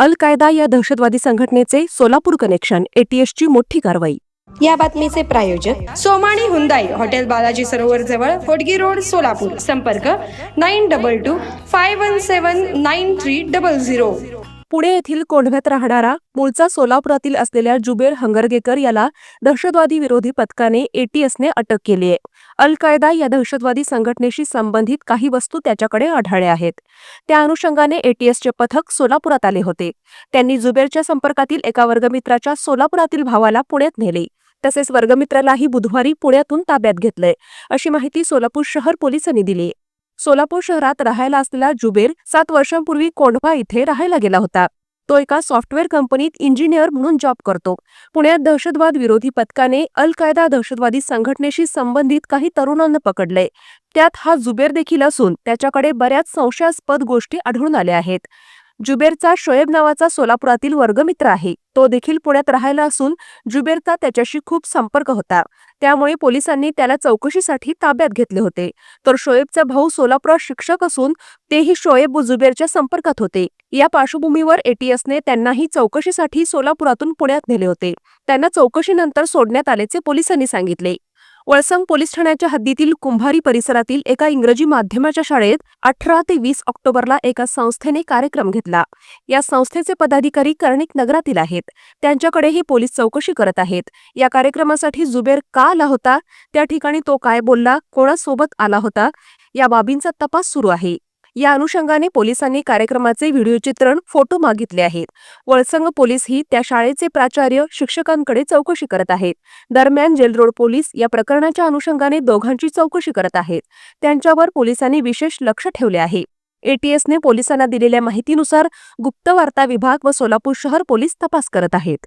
अल कायदा या दहशतवादी संघटनेचे सोलापूर कनेक्शन एटीएसची मोठी कारवाई. या बातमीचे प्रायोजक सोमाणी हुंदाई हॉटेल बालाजी सरोवर जवळ होडगी रोड सोलापूर. संपर्क nine double two five one seven nine three double zero. Pune येथील कोंढव्यात राहणारा मूळचा सोलापुरातील असलेल्या जुबेर हंगरगेकर याला दहशतवादी विरोधी पथकाने एटीएसने अटक केली आहे. अल कायदा या दहशतवादी संघटनेशी संबंधित काही वस्तू त्याच्याकडे आढळल्या आहेत. त्या अनुषंगाने एटीएसचे पथक सोलापुरात आले होते. त्यांनी जुबेरच्या संपर्कातील एका वर्गमित्राच्या सोलापुरातील भावाला पुण्यात नेले. तसेच वर्गमित्रालाही बुधवारी पुण्यातून ताब्यात घेतलंय. अशी माहिती सोलापूर शहर पोलिसांनी दिली सोलापूर शहरात राहायला असलेला जुबेर सात वर्षांपूर्वी कोंढवा इथे राहायला गेला होता. तो एका सॉफ्टवेअर कंपनीत इंजिनियर म्हणून जॉब करतो. पुण्यात दहशतवाद विरोधी पथकाने अल कायदा दहशतवादी संघटनेशी संबंधित काही तरुणांना पकडले. त्यात हा जुबेर देखील असून त्याच्याकडे बऱ्याच संशयास्पद गोष्टी आढळून आल्या आहेत. जुबेरचा शोएब नावाचा सोलापुरातील वर्गमित्र आहे. तो देखील पुण्यात राहायला असून जुबेरचा त्याच्याशी खूप संपर्क होता. त्यामुळे पोलिसांनी त्याला चौकशीसाठी ताब्यात घेतले होते. तर शोएबचा भाऊ सोलापुरात शिक्षक असून तेही शोएब जुबेरच्या संपर्कात होते. या पार्श्वभूमीवर एटीएसने त्यांनाही चौकशीसाठी सोलापुरातून पुण्यात नेले होते. त्यांना चौकशीनंतर सोडण्यात आल्याचे पोलिसांनी सांगितले. वळसंग पोलीस ठाण्याच्या हद्दीतील कुंभारी परिसरातील एका इंग्रजी माध्यमाच्या शाळेत अठरा ते वीस ऑक्टोबरला एका संस्थेने कार्यक्रम घेतला. या संस्थेचे पदाधिकारी कर्णिक नगरातील आहेत. त्यांच्याकडेही पोलीस चौकशी करत आहेत. या कार्यक्रमासाठी जुबेर का आला होता? त्या ठिकाणी तो काय बोलला? कोणासोबत आला होता? या बाबींचा तपास सुरू आहे. या अनुषंगाने पोलिसांनी कार्यक्रमाचे व्हिडिओ चित्रण फोटो मागितले आहेत. वळसंग पोलीस ही त्या शाळेचे प्राचार्य शिक्षकांकडे चौकशी करत आहेत. दरम्यान जेलरोड पोलीस या प्रकरणाच्या अनुषंगाने दोघांची चौकशी करत आहेत. त्यांच्यावर पोलिसांनी विशेष लक्ष ठेवले आहे. एटीएसने पोलिसांना दिलेल्या माहितीनुसार गुप्त वार्ता विभाग व सोलापूर शहर पोलीस तपास करत आहेत.